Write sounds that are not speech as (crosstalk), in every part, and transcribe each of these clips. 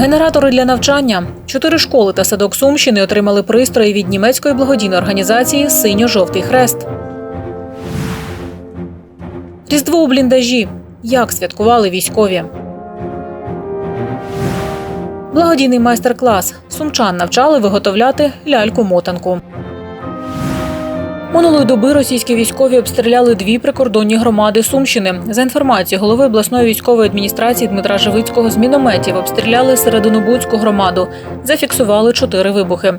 Генератори для навчання. Чотири школи та садок Сумщини отримали пристрої від німецької благодійної організації Синьо-жовтий хрест. Різдво у бліндажі. Як святкували військові? Благодійний майстер-клас. Сумчан навчали виготовляти ляльку-мотанку. Минулої доби російські військові обстріляли дві прикордонні громади Сумщини. За інформацією голови обласної військової адміністрації Дмитра Живицького з мінометів обстріляли Серединобудську громаду. Зафіксували чотири вибухи.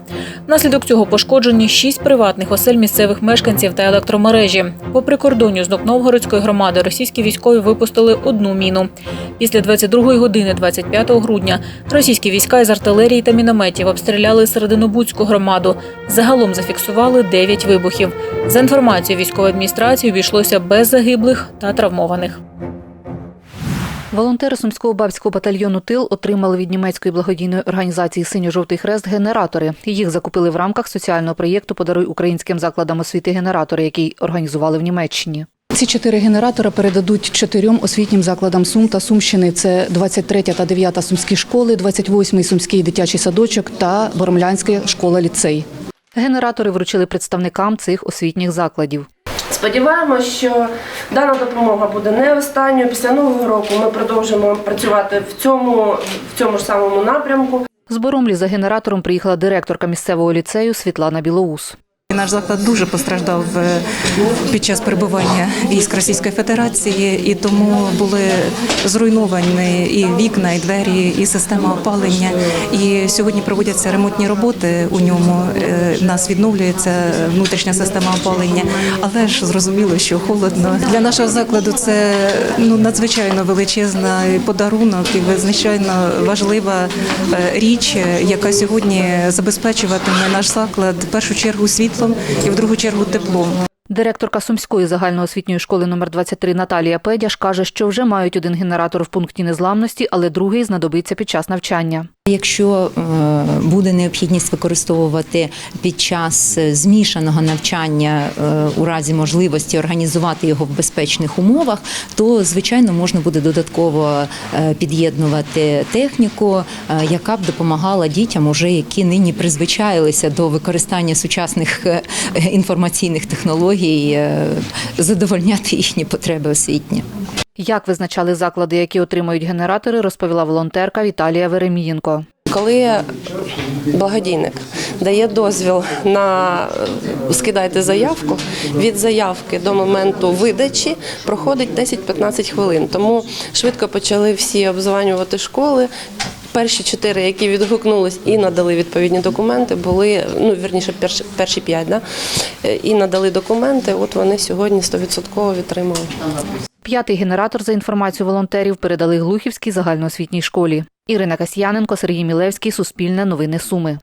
Внаслідок цього пошкоджені шість приватних осель місцевих мешканців та електромережі. По прикордонню з Новгородської громади російські військові випустили одну міну. Після 22-ї години 25 грудня російські війська із артилерії та мінометів обстріляли Серединобудську громаду. Загалом зафіксували 9 вибухів. За інформацією військової адміністрації, обійшлося без загиблих та травмованих. Волонтери Сумського бабського батальйону Тил отримали від німецької благодійної організації Синьо-жовтий хрест генератори. Їх закупили в рамках соціального проєкту Подаруй українським закладам освіти генератори, який організували в Німеччині. Ці чотири генератори передадуть чотирьом освітнім закладам Сум та Сумщини. Це 23 та 9 сумські школи, 28 сумський дитячий садочок та Боромлянська школа-ліцей. Генератори вручили представникам цих освітніх закладів. Сподіваємося, що дана допомога буде не останньою. Після нового року ми продовжимо працювати в цьому, в цьому ж самому напрямку. З Боромлі за генератором приїхала директорка місцевого ліцею Світлана Білоус. Наш заклад дуже постраждав е, під час перебування військ Російської Федерації, і тому були зруйновані і вікна, і двері, і система опалення. І сьогодні проводяться ремонтні роботи у ньому. Е, В нас відновлюється внутрішня система опалення, але ж зрозуміло, що холодно для нашого закладу це ну надзвичайно величезний подарунок і надзвичайно важлива е, річ, яка сьогодні забезпечуватиме наш заклад в першу чергу світлом і в другу чергу теплом. Директорка Сумської загальноосвітньої школи номер 23 Наталія Педяш каже, що вже мають один генератор в пункті незламності, але другий знадобиться під час навчання. Якщо е, буде необхідність використовувати під час е, змішаного навчання е, у разі можливості організувати його в безпечних умовах, то звичайно можна буде додатково під'єднувати техніку, яка б допомагала дітям, уже які нині призвичаїлися до використання сучасних інформаційних технологій, е, задовольняти їхні потреби освітні. Як визначали заклади, які отримують генератори, розповіла волонтерка Віталія Веремієнко. Коли благодійник дає дозвіл на е, скидайте заявку, від заявки до моменту видачі проходить 10-15 хвилин. Тому швидко почали всі обзванювати школи. Перші чотири, які відгукнулись і надали відповідні документи, були ну вірніше, перші, перші п'ять, да? Е, і надали документи. От вони сьогодні 100% відтримали. П'ятий генератор, за інформацією волонтерів, передали Глухівській загальноосвітній школі. Ірина Касьяненко, Сергій Мілевський, Суспільне новини Суми.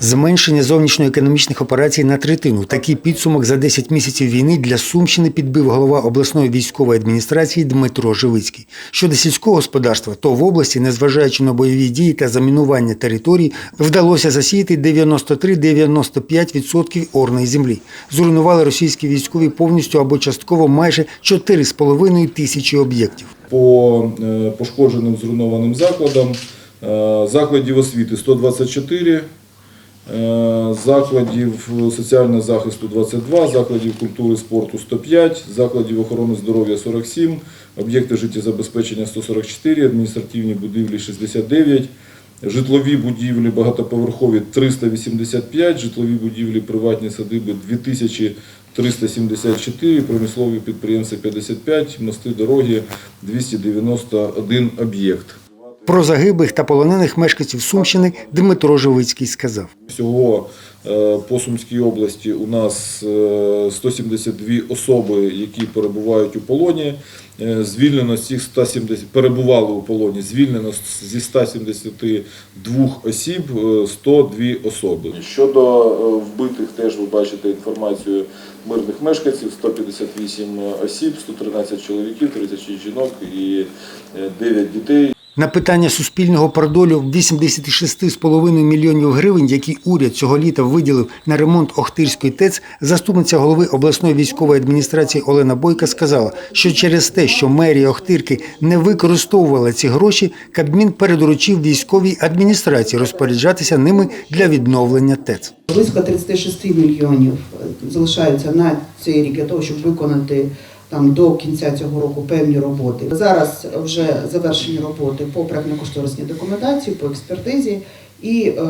Зменшення зовнішньоекономічних операцій на третину. Такий підсумок за 10 місяців війни для Сумщини підбив голова обласної військової адміністрації Дмитро Живицький. Щодо сільського господарства, то в області, незважаючи на бойові дії та замінування територій, вдалося засіяти 93-95% орної землі. Зруйнували російські військові повністю або частково майже 4,5 тисячі об'єктів. по е, пошкодженим зруйнованим закладам. Е, Закладів освіти 124, е, закладів соціального захисту 22, закладів культури і спорту 105, закладів охорони здоров'я 47, об'єкти життєзабезпечення 144, адміністративні будівлі 69, житлові будівлі багатоповерхові 385, житлові будівлі приватні садиби 2374, промислові підприємства 55, мости дороги 291 об'єкт. Про загиблих та полонених мешканців Сумщини Дмитро Живицький сказав. Всього е, по Сумській області у нас е, 172 особи, які перебувають у полоні. Е, Звільнено з цих 170, перебували у полоні, звільнено зі 172 осіб е, 102 особи. Щодо е, вбитих, теж ви бачите інформацію мирних мешканців: 158 осіб, 113 чоловіків, 36 жінок і е, 9 дітей. На питання суспільного про долю 86,5 мільйонів гривень, які уряд цього літа виділив на ремонт Охтирської ТЕЦ, заступниця голови обласної військової адміністрації Олена Бойка сказала, що через те, що мерія Охтирки не використовувала ці гроші, Кабмін передоручив військовій адміністрації розпоряджатися ними для відновлення ТЕЦ. Близько 36 мільйонів залишаються на цей рік для того, щоб виконати там до кінця цього року певні роботи. Зараз вже завершені роботи по проектно-кошторисній документації, по експертизі, і е,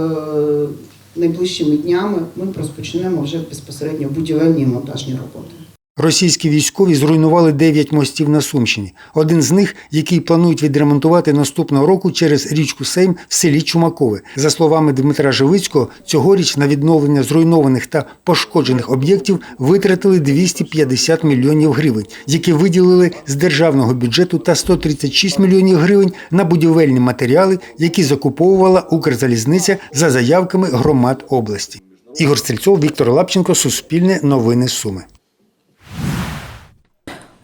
найближчими днями ми розпочнемо вже безпосередньо будівельні монтажні роботи. Російські військові зруйнували 9 мостів на Сумщині. Один з них, який планують відремонтувати наступного року через річку Сейм в селі Чумакове. За словами Дмитра Живицького, цьогоріч на відновлення зруйнованих та пошкоджених об'єктів витратили 250 мільйонів гривень, які виділили з державного бюджету та 136 мільйонів гривень на будівельні матеріали, які закуповувала Укрзалізниця за заявками громад області. Ігор Стрільцов, Віктор Лапченко, Суспільне новини Суми.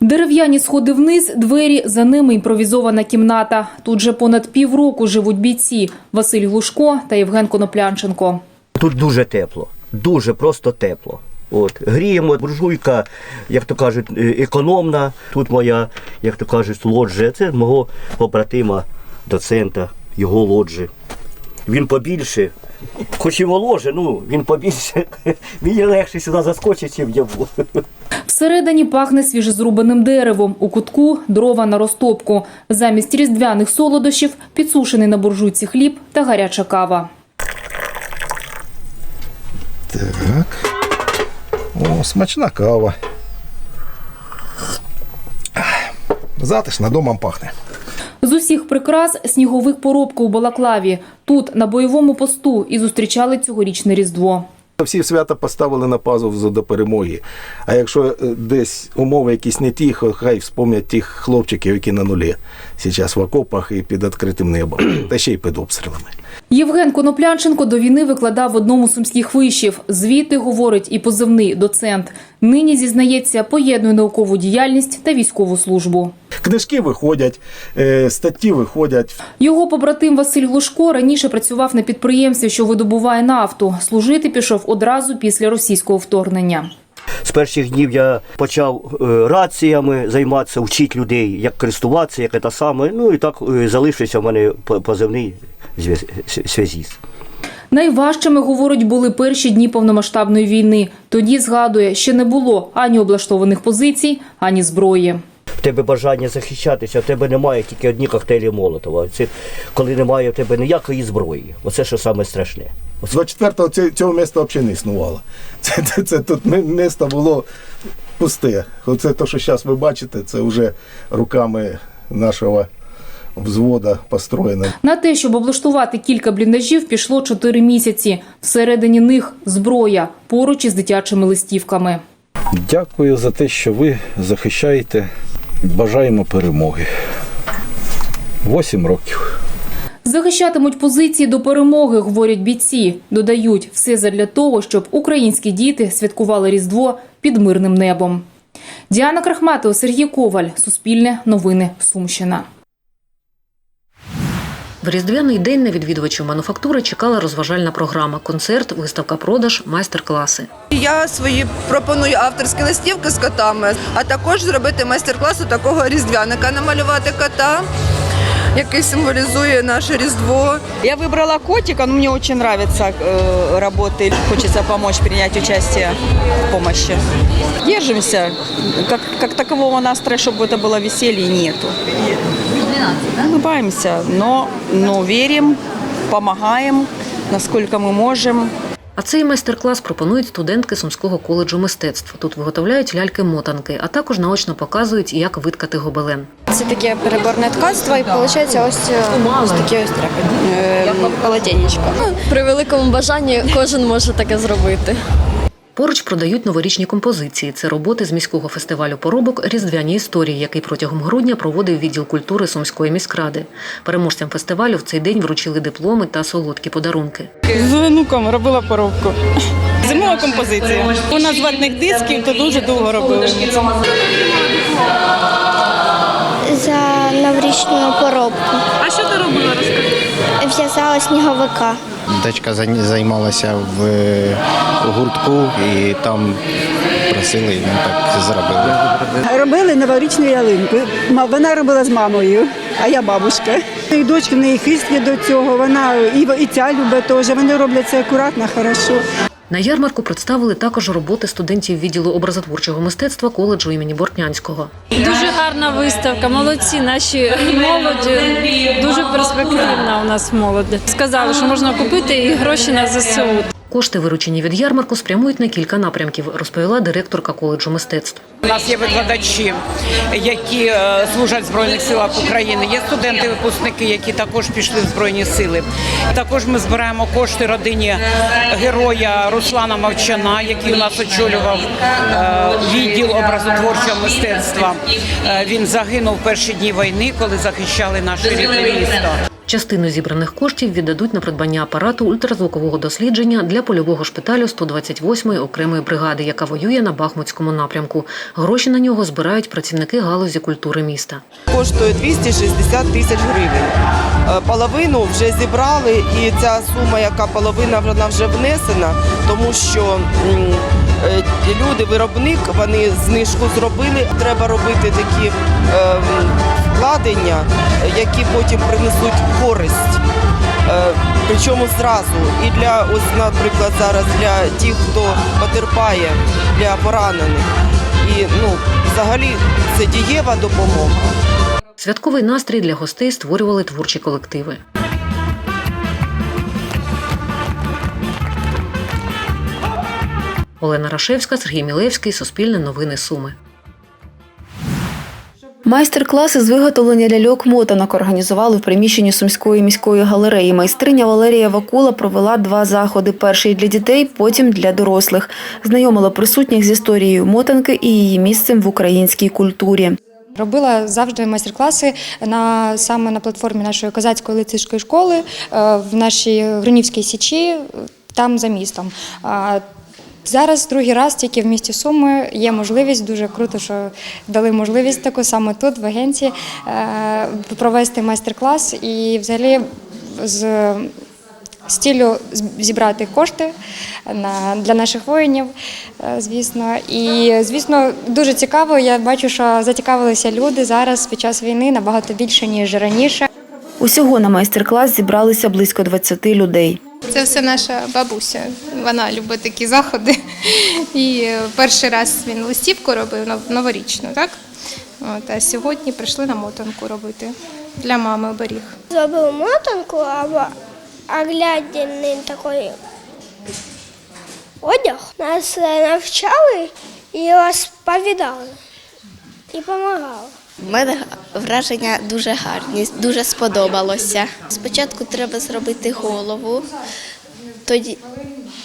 Дерев'яні сходи вниз, двері, за ними імпровізована кімната. Тут же понад півроку живуть бійці Василь Глушко та Євген Коноплянченко. Тут дуже тепло, дуже просто тепло. От гріємо, буржуйка, як то кажуть, е, економна. Тут моя, як то кажуть, лоджія. Це мого побратима, доцента, його лоджі. Він побільше, хоч і воложе, ну він побільше. (laughs) Мені легше сюди заскочить, чим я був. Всередині пахне свіжезрубаним деревом. У кутку дрова на розтопку. Замість різдвяних солодощів підсушений на буржуйці хліб та гаряча кава. Так. О, смачна кава. Затишна домом пахне. Усіх прикрас снігових поробка у Балаклаві. Тут на бойовому посту і зустрічали цьогорічне різдво. Всі свята поставили на пазу до перемоги. А якщо е, десь умови якісь не ті, хай вспомнять тих хлопчиків, які на нулі зараз в окопах і під відкритим небом, (clears throat) та ще й під обстрілами. Євген Коноплянченко до війни викладав в одному з сумських вишів. Звідти говорить і позивний доцент. Нині зізнається, поєднує наукову діяльність та військову службу. Книжки виходять, е, статті виходять. Його побратим Василь Глушко раніше працював на підприємстві, що видобуває нафту. Служити пішов одразу після російського вторгнення. З перших днів я почав е, раціями займатися, вчити людей, як користуватися, як це саме. Ну і так е, залишився в мене позивний зв'яз- Найважчими, говорить, були перші дні повномасштабної війни. Тоді, згадує, ще не було ані облаштованих позицій, ані зброї. Тебе бажання захищатися, в тебе немає тільки одні коктейлі Молотова. Це коли немає в тебе ніякої зброї. Оце що саме страшне. З 24-го ці- цього міста взагалі не існувало. Це, це, це тут місто було пусте. Оце те, що зараз ви бачите, це вже руками нашого взвода построєно. На те, щоб облаштувати кілька бліндажів, пішло чотири місяці. Всередині них зброя поруч із дитячими листівками. Дякую за те, що ви захищаєте. Бажаємо перемоги. Восім років. Захищатимуть позиції до перемоги, говорять бійці. Додають все задля того, щоб українські діти святкували Різдво під мирним небом. Діана Крахматова, Сергій Коваль, Суспільне новини, Сумщина. В різдвяний день на відвідувачів мануфактури чекала розважальна програма: концерт, виставка, продаж, майстер-класи. Я свої пропоную авторські листівки з котами, а також зробити майстер-клас у такого різдвяника, намалювати кота, який символізує наше різдво. Я выбрала котика, но мне очень нравятся э, работы. Хочется помочь принять участие в помощи. Держимся. Как, как такового настроя, чтобы это было веселье, нету. Улыбаемся, но, но верим, помогаем, насколько мы можем. А цей майстер-клас пропонують студентки Сумського коледжу мистецтв. Тут виготовляють ляльки-мотанки, а також наочно показують, як виткати гобелен. Це таке переборне ткацтво і виходить ось, ось такі ось тряпи, полотенечко. При великому бажанні кожен може таке зробити. Поруч продають новорічні композиції. Це роботи з міського фестивалю поробок Різдвяні історії, який протягом грудня проводив відділ культури Сумської міськради. Переможцям фестивалю в цей день вручили дипломи та солодкі подарунки. З онуком робила поробку. Зимова композиція. У нас ватних дисків, то дуже довго робили. за новорічну поробку. А що ти робила? Розкажи. В'язала сніговика. Дочка займалася в гуртку і там просили, і ми так зробили. Робили новорічну ялинку. Вона робила з мамою, а я бабушка. І дочка в неї хист є до цього. Вона і, і ця любить теж. Вони роблять це акуратно, хорошо. На ярмарку представили також роботи студентів відділу образотворчого мистецтва коледжу імені Бортнянського. Дуже гарна виставка. Молодці, наші молоді. Дуже перспективна у нас молоді. Сказали, що можна купити і гроші на ЗСУ. Кошти, виручені від ярмарку, спрямують на кілька напрямків, розповіла директорка коледжу мистецтв. У нас є викладачі, які е, служать в Збройних силах України. Є студенти-випускники, які також пішли в Збройні сили. Також ми збираємо кошти родині героя Руслана Мовчана, який у нас очолював е, відділ образотворчого мистецтва. Е, Він загинув перші дні війни, коли захищали наше рідне місто. Частину зібраних коштів віддадуть на придбання апарату ультразвукового дослідження для польового шпиталю 128-ї окремої бригади, яка воює на Бахмутському напрямку. Гроші на нього збирають працівники галузі культури міста. коштує 260 тисяч гривень. Е, Половину вже зібрали, і ця сума, яка половина вона вже внесена, тому що е, люди, виробник, вони знижку зробили. Треба робити такі е, які потім принесуть користь. Е, Причому зразу і для ось, наприклад, зараз для тих, хто потерпає, для поранених. І ну, взагалі це дієва допомога. Святковий настрій для гостей створювали творчі колективи. Олена Рашевська, Сергій Мілевський, Суспільне новини Суми. Майстер-класи з виготовлення ляльок мотанок організували в приміщенні Сумської міської галереї. Майстриня Валерія Вакула провела два заходи: перший для дітей, потім для дорослих. Знайомила присутніх з історією мотанки і її місцем в українській культурі. Робила завжди майстер-класи на саме на платформі нашої козацької лицейської школи е, в нашій Гринівській січі, е, там за містом. Зараз другий раз тільки в місті Суми є можливість, дуже круто, що дали можливість таку саме тут, в агенції, е, провести майстер-клас і взагалі з стілю зібрати кошти на, для наших воїнів, е, звісно. І, звісно, дуже цікаво. Я бачу, що зацікавилися люди зараз під час війни набагато більше, ніж раніше. Усього на майстер-клас зібралися близько 20 людей. Це все наша бабуся. Вона любить такі заходи. І перший раз він листівку робив новорічну, так? От, а сьогодні прийшли на мотанку робити для мами оберіг. Зробив мотанку або оглядний такий одяг. Нас е, навчали і розповідали, і допомагали. У мене враження дуже гарні, дуже сподобалося. Спочатку треба зробити голову, тоді,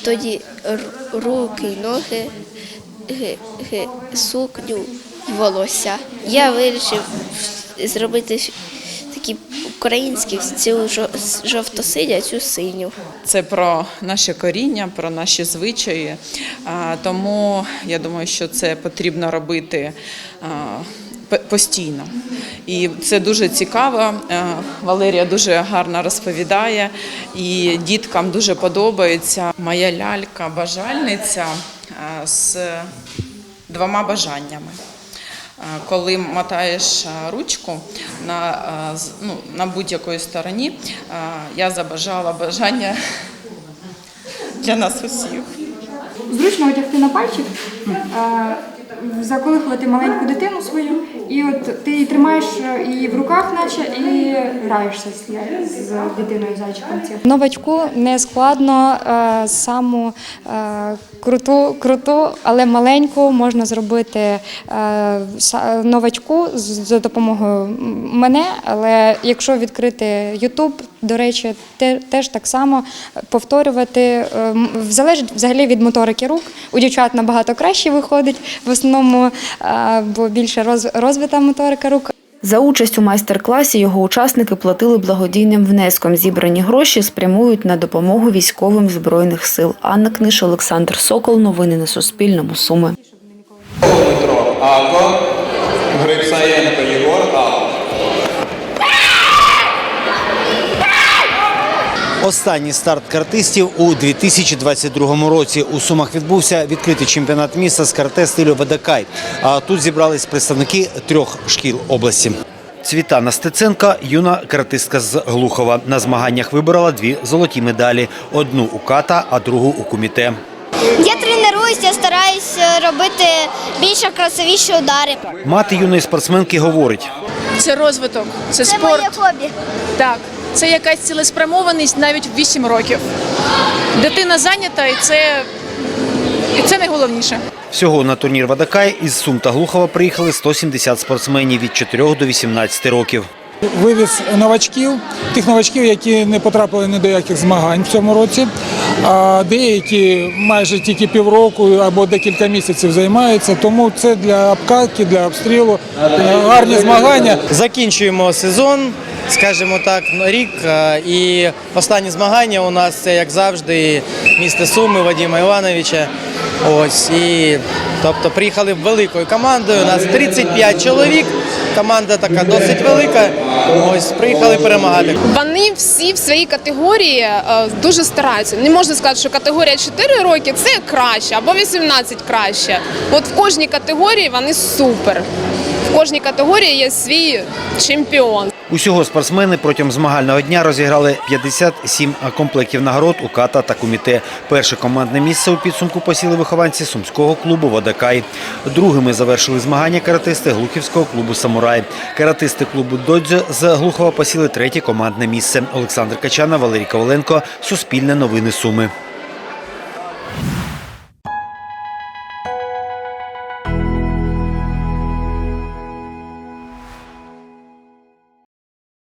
тоді руки, ноги, ги- ги- сукню і волосся. Я вирішив зробити такі українські цю жовто-синя, цю синю. Це про наше коріння, про наші звичаї. Тому я думаю, що це потрібно робити постійно. І це дуже цікаво. Е, Валерія дуже гарно розповідає, і діткам дуже подобається. Моя лялька бажальниця е, з двома бажаннями. Е, Коли мотаєш ручку на, ну, на будь-якої стороні, я забажала бажання (laughs) для нас усіх. Зручно одягти на пальчик, заколихувати маленьку дитину свою, і от ти її тримаєш е, її в руках, наче, і граєшся з, з дитиною зайчиком. Новачку не складно е, саму е, круту, круту, але маленьку можна зробити е, новачку за допомогою мене. Але якщо відкрити YouTube, до речі, те- теж так само повторювати е, залежить взагалі від моторики рук. У дівчат набагато краще виходить в основному, е, бо більше роз- розвита моторика рук. За участь у майстер-класі його учасники платили благодійним внеском. Зібрані гроші спрямують на допомогу військовим збройних сил. Анна Книш, Олександр Сокол. Новини на Суспільному. Суми. Дмитро Ако, Грицаєнко Єгор Ал. Останній старт картистів у 2022 році. У Сумах відбувся відкритий чемпіонат міста з карате стилю Ведакай. А тут зібрались представники трьох шкіл області. Цвітана Стеценка – юна каратистка з Глухова. На змаганнях виборола дві золоті медалі. Одну у ката, а другу у куміте. Я тренуюся, я стараюсь е, робити більш красивіші удари. Мати юної спортсменки говорить, Це розвиток, це, Це спорт. моє хобі. Так, це якась цілеспрямованість навіть в 8 років. Дитина зайнята, і це, і це найголовніше. Всього на турнір Вадакай із Сум та Глухова приїхали 170 спортсменів від 4 до 18 років. Вивіз новачків, тих новачків, які не потрапили ні до яких змагань в цьому році, а деякі майже тільки півроку або декілька місяців займаються. Тому це для обкатки, для обстрілу е, гарні змагання. Закінчуємо сезон, скажімо так, рік. е, І останні змагання у нас це як завжди місто Суми Вадима Івановича. Ось і тобто приїхали великою командою. У нас 35 чоловік. Команда така досить велика. Ось приїхали перемагати. Вони всі в своїй категорії е, дуже стараються. Не можна сказати, що категорія 4 роки це краще або 18 краще. От в кожній категорії вони супер. В кожній категорії є свій чемпіон. Усього спортсмени протягом змагального дня розіграли 57 комплектів нагород у ката та куміте. Перше командне місце у підсумку посіли вихованці сумського клубу Водокай. Другими завершили змагання каратисти Глухівського клубу Самурай. Каратисти клубу Додзьо з Глухова посіли третє командне місце. Олександр Качана, Валерій Коваленко. Суспільне новини Суми.